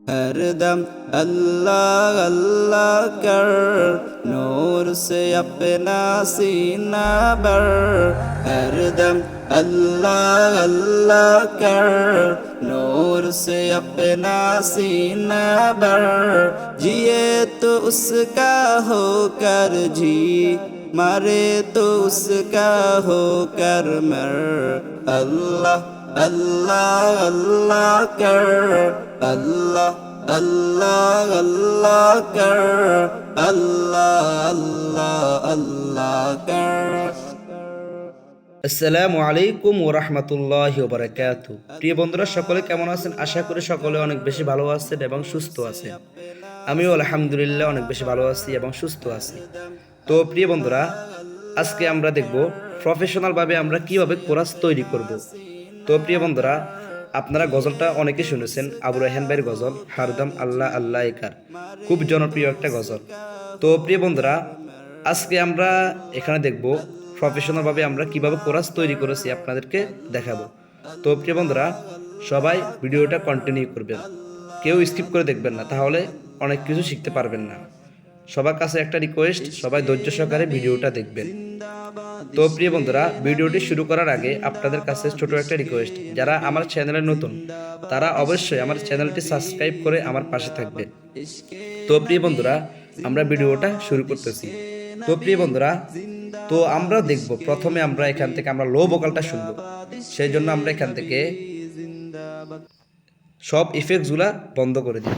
हरदम अल्लाह अल्लाह कर नूर से अपना सीना बर हरदम अल्लाह अल्लाह कर नूर से अपना सीना बर जिए तो उसका होकर जी मरे तो उसका होकर मर अल्लाह अल्लाह अल्लाह कर আসসালামু আলাইকুম প্রিয় বন্ধুরা, সকলে কেমন আছেন? আশা করি সকলে অনেক বেশি ভালো আছেন এবং সুস্থ আছেন। আমিও আলহামদুলিল্লাহ অনেক বেশি ভালো আছি এবং সুস্থ আছি। তো প্রিয় বন্ধুরা, আজকে আমরা দেখব প্রফেশনালভাবে আমরা কীভাবে কোরাস তৈরি করব। তো প্রিয় বন্ধুরা আপনারা গজলটা অনেকে শুনেছেন, আবু রাহান ভাইয়ের গজল, হারদাম আল্লাহ আল্লাহ একার খুব জনপ্রিয় একটা গজল। তো প্রিয় বন্ধুরা, আজকে আমরা এখানে দেখব প্রফেশনালভাবে আমরা কীভাবে কোরাস তৈরি করেছি আপনাদেরকে দেখাবো। তো প্রিয় বন্ধুরা, সবাই ভিডিওটা কন্টিনিউ করবেন। কেউ স্কিপ করে দেখবেন না, তাহলে অনেক কিছু শিখতে পারবেন না। সবার কাছে একটা রিকোয়েস্ট সবাই ধৈর্য সহকারে ভিডিওটা দেখবেন। তো প্রিয় বন্ধুরা, ভিডিওটি শুরু করার আগে আপনাদের কাছে ছোট একটা রিকোয়েস্ট যারা আমার চ্যানেলে নতুন, তারা অবশ্যই আমার চ্যানেলটি সাবস্ক্রাইব করে আমার পাশে থাকবেন তো প্রিয় বন্ধুরা, আমরা ভিডিওটা শুরু করতেছি। তো প্রিয় বন্ধুরা, তো আমরা দেখব, প্রথমে আমরা এখান থেকে আমরা লো ভোকালটা শুনব। সেই জন্য আমরা এখান থেকে সব ইফেক্টসগুলা বন্ধ করে দিব।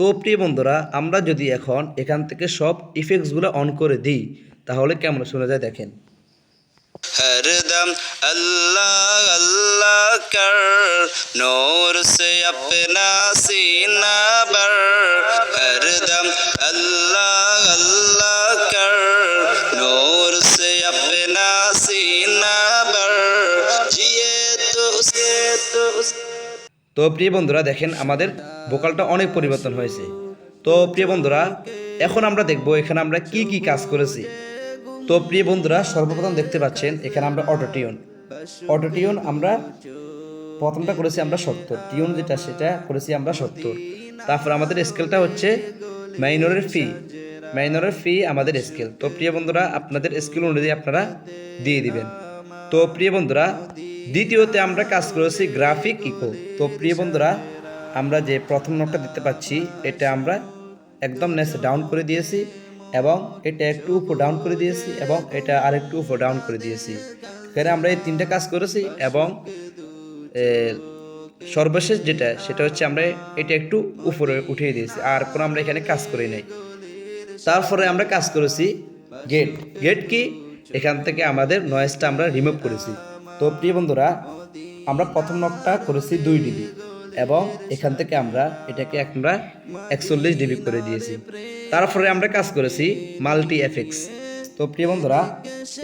তো প্রিয় বন্ধুরা আমরা যদি এখন এখান থেকে সব ইফেক্টসগুলো অন করে দিই তাহলে কেমন শোনা যায় দেখেন हरदम अल्लाह अल्लाह कर नूर से अपना सीना बर हरदम अल्लाह अल्लाह कर नूर से अपना सीना बर जिए तो उसे तो उसे তো প্রিয় বন্ধুরা, দেখেন আমাদের ভোকালটা অনেক পরিবর্তন হয়েছে। তো প্রিয় বন্ধুরা, এখন আমরা দেখব এখানে আমরা কি কি কাজ করেছি। তো প্রিয় বন্ধুরা, সর্বপ্রথম দেখতে পাচ্ছেন, এখানে আমরা অটোটিউন। অটোটিউন আমরা প্রথমটা করেছি আমরা সত্তর। টিউন যেটা, সেটা করেছি আমরা সত্তর। তারপর আমাদের স্কেলটা হচ্ছে মাইনরের ফি। মাইনরের ফি আমাদের স্কেল। তো প্রিয় বন্ধুরা, আপনাদের স্কেল অনুযায়ী আপনারা দিয়ে দিবেন। তো প্রিয় বন্ধুরা দ্বিতীয়তে আমরা কাজ করেছি গ্রাফিক ইকো। তো প্রিয় বন্ধুরা, আমরা যে প্রথম নোটটা দিতে পাচ্ছি, এটা আমরা একদম নেস ডাউন করে দিয়েছি এবং এটা একটু উপর ডাউন করে দিয়েছি এবং এটা আরেকটু উপর ডাউন করে দিয়েছি। এখানে আমরা এই তিনটা কাজ করেছি এবং সর্বশেষ যেটা, সেটা হচ্ছে আমরা এটা একটু উপরে উঠিয়ে দিয়েছি, আর কোনো আমরা এখানে কাজ করি নাই। তারপরে আমরা কাজ করেছি গেট গেট কি? এখান থেকে আমাদের নয়েজটা আমরা রিমুভ করেছি। তো প্রিয় বন্ধুরা, আমরা প্রথম নকটা করেছি দুই ডিবি এবং এখান থেকে আমরা এটাকে আমরা একচল্লিশ ডিবি করে দিয়েছি। তারপরে আমরা কাজ করেছি মাল্টি এফেক্স তো প্রিয় বন্ধুরা,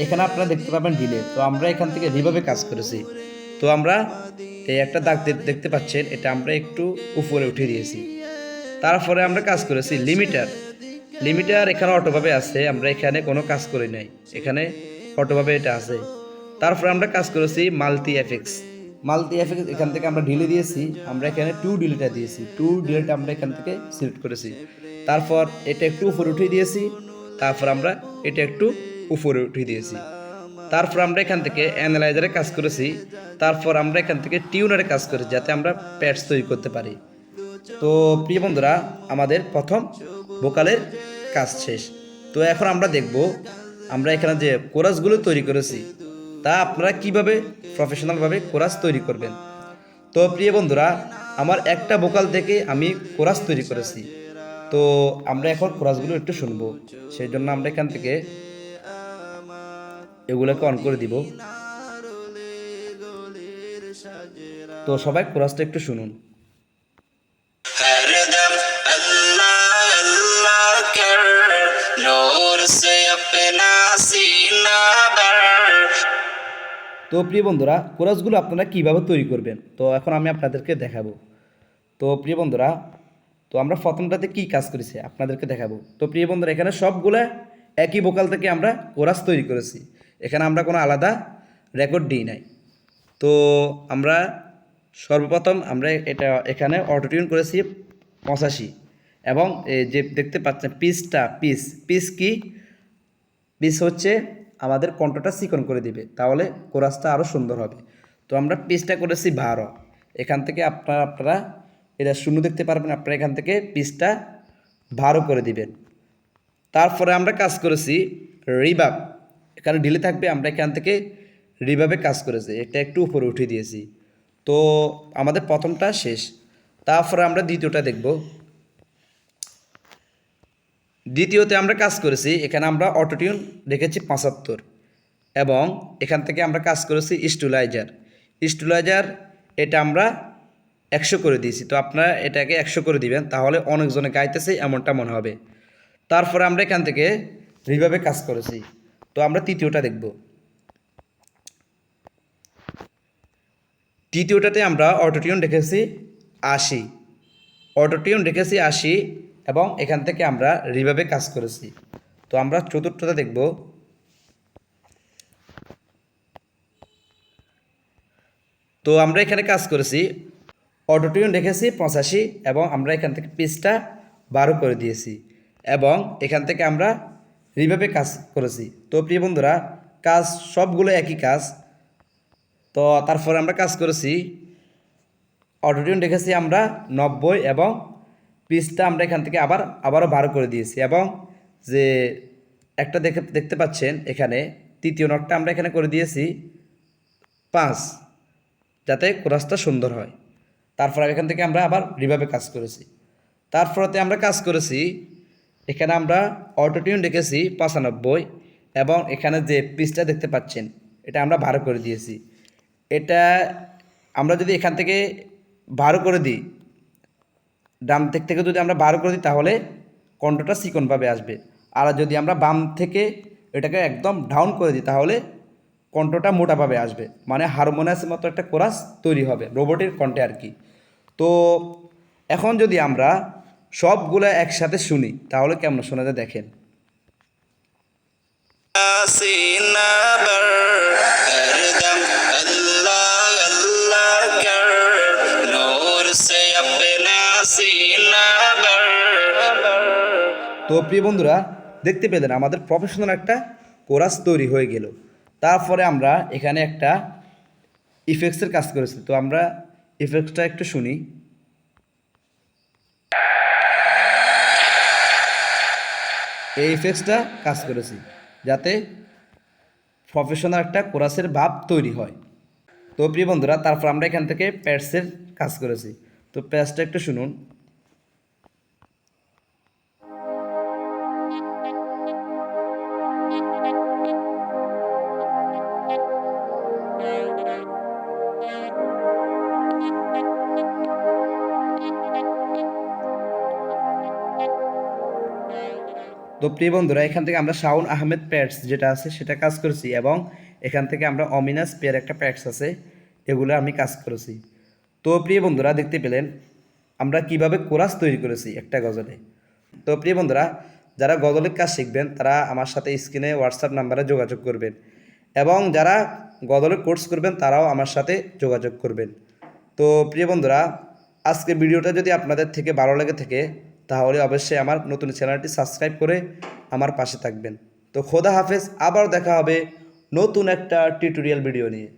এখানে আপনারা দেখতে পাবেন ডিলে। তো আমরা এখান থেকে রিভাবে কাজ করেছি, তো আমরা এই একটা দাগ দেখতে পাচ্ছেন, এটা আমরা একটু উপরে উঠে দিয়েছি। তারপরে আমরা কাজ করেছি লিমিটার। লিমিটার এখানে অটোভাবে আছে, আমরা এখানে কোনো কাজ করি নাই। এখানে অটোভাবে এটা আছে। তারপরে আমরা কাজ করেছি মাল্টি এফেক্স মাল্টি এফেক্স এখান থেকে আমরা ডিলে দিয়েছি, আমরা এখানে টু ডিলেটা দিয়েছি। টু ডিলেটা আমরা এখান থেকে সিলেক্ট করেছি। তারপর এটা একটু উপরে উঠিয়ে দিয়েছি, তারপর আমরা এটা একটু উপরে উঠিয়ে দিয়েছি। তারপর আমরা এখান থেকে অ্যানালাইজারে কাজ করেছি, তারপর আমরা এখান থেকে টিউনারে কাজ করেছি, যাতে আমরা প্যাডস তৈরি করতে পারি। তো প্রিয় বন্ধুরা, আমাদের প্রথম ভোকালের কাজ শেষ। তো এখন আমরা দেখব, আমরা এখানে যে কোরাসগুলো তৈরি করেছি তা আপনারা কীভাবে প্রফেশনালভাবে কোরাস তৈরি করবেন? তো প্রিয় বন্ধুরা, আমার একটা বোকাল থেকে আমি কোরাস তৈরি করেছি। তো আমরা এখন কোরাসগুলো একটু শুনব। সেই জন্য আমরা এখান থেকে এগুলোকে অন করে দিব। তো সবাই কোরাসটা একটু শুনুন। তো প্রিয় বন্ধুরা, কোরাসগুলো আপনারা কীভাবে তৈরি করবেন? তো এখন আমি আপনাদেরকে দেখাবো। তো প্রিয় বন্ধুরা, তো আমরা প্রথমটাতে কী কাজ করেছি আপনাদেরকে দেখাবো। তো প্রিয় বন্ধুরা, এখানে সবগুলো একই বোকাল থেকে আমরা কোরাস তৈরি করেছি। এখানে আমরা কোনো আলাদা রেকর্ড দিই নাই। তো আমরা সর্বপ্রথম আমরা এটা এখানে অটোটিউন করেছি পঁচাশি। এবং যে দেখতে পাচ্ছেন পিসটা পিস পিস কি? পিস হচ্ছে আমাদের কণ্ঠটা চিকন করে দিবে, তাহলে কোরাসটা আরও সুন্দর হবে। তো আমরা পিসটা করেছি বারো। এখান থেকে আপনারা আপনারা এটা শূন্য দেখতে পারবেন, আপনারা এখান থেকে পিসটা বারো করে দিবেন। তারপরে আমরা কাজ করেছি রিবাব এখানে ঢিলে থাকবে, আমরা এখান থেকে রিবাবে কাজ করেছি। এটা একটু উপরে উঠিয়ে দিয়েছি। তো আমাদের প্রথমটা শেষ। তারপরে আমরা দ্বিতীয়টা দেখব। দ্বিতীয়তে আমরা কাজ করেছি, এখানে আমরা অটোটিউন রেখেছি পঁচাত্তর এবং এখান থেকে আমরা কাজ করেছি স্টুলাইজার স্টুলাইজার এটা আমরা একশো করে দিয়েছি, তো আপনারা এটাকে একশো করে দিবেন, তাহলে অনেকজনে গাইতেছে, এমনটা মনে হবে। তারপরে আমরা এখান থেকে রিভাবে কাজ করেছি, তো আমরা তৃতীয়টা দেখব। তৃতীয়টাতে আমরা অটোটিউন রেখেছি আশি। অটোটিউন রেখেছি আশি এবং এখান থেকে আমরা রিভাবে কাজ করেছি। তো আমরা চতুর্থটা দেখব। তো আমরা এখানে কাজ করেছি। অটোটিউন রেখেছি পঁচাশি এবং আমরা এখান থেকে পিসটা বারো করে দিয়েছি এবং এখান থেকে আমরা রিভাবে কাজ করেছি। তো প্রিয় বন্ধুরা, কাজ সবগুলো একই কাজ। তো তারপরে আমরা কাজ করেছি। অটোটিউন রেখেছি আমরা নব্বই এবং পিসটা আমরা এখান থেকে আবার, আবারও বারো করে দিয়েছি এবং যে একটা দেখে, দেখতে পাচ্ছেন এখানে তৃতীয় নটটা আমরা এখানে করে দিয়েছি। পাঁচ, যাতে কোরাসটা সুন্দর হয়। তারপর এখান থেকে আমরা আবার রিভাবে কাজ করেছি। তারপরতে আমরা কাজ করেছি, এখানে আমরা অটোটিউন রেখেছি পঁচানব্বই এবং এখানে যে পিসটা দেখতে পাচ্ছেন, এটা আমরা বারো করে দিয়েছি। এটা আমরা যদি এখান থেকে বারো করে দিই ডান দিক থেকে যদি আমরা বারো করে দিই, তাহলে কণ্ঠটা চিকনভাবে আসবে। আর যদি আমরা বাম থেকে এটাকে একদম ডাউন করে দিই, তাহলে কণ্ঠটা মোটাভাবে আসবে। মানে হারমোনিয়াসের মতো একটা কোরাস তৈরি হবে রোবটের কণ্ঠে আর কি। তো এখন যদি আমরা সবগুলো একসাথে শুনি, তাহলে কেমন শোনা যায় দেখেন। তো প্রিয় বন্ধুরা, দেখতে পেলেন আমাদের প্রফেশনাল একটা কোরাস তৈরি হয়ে গেল। তারপরে আমরা এখানে একটা ইফেক্টসের কাজ করেছি। তো আমরা ইফেক্টসটা একটু শুনি। এই ইফেক্টসটা কাজ করেছি, যাতে প্রফেশনাল একটা কোরাসের ভাব তৈরি হয়। তো প্রিয় বন্ধুরা, তারপর আমরা এখান থেকে প্যাডসের কাজ করেছি। তো প্যাডসটা একটু শুনুন। তো প্রিয় বন্ধুরা, এখান থেকে আমরা শাওন আহমেদ প্যাডস যেটা আছে সেটা কাজ করেছি এবং এখান থেকে আমরা অমিনাস পেয়ার একটা প্যাডস আছে, এগুলো আমি কাজ করেছি। তো প্রিয় বন্ধুরা, দেখতে পেলেন আমরা কীভাবে কোরাস তৈরি করেছি একটা গজলে। তো প্রিয় বন্ধুরা, যারা গজলের কাজ শিখবেন, তারা আমার সাথে স্ক্রিনে হোয়াটসঅ্যাপ নাম্বারে যোগাযোগ করবেন এবং যারা গজলের কোর্স করবেন, তারাও আমার সাথে যোগাযোগ করবেন। তো প্রিয় বন্ধুরা, আজকে ভিডিওটা যদি আপনাদের থেকে ভালো লেগে থাকে তাহলে অবশ্যই আমার নতুন চ্যানেলটি সাবস্ক্রাইব করে আমার পাশে থাকবেন। তো খোদা হাফেজ আবার দেখা হবে নতুন একটা টিউটোরিয়াল ভিডিও নিয়ে।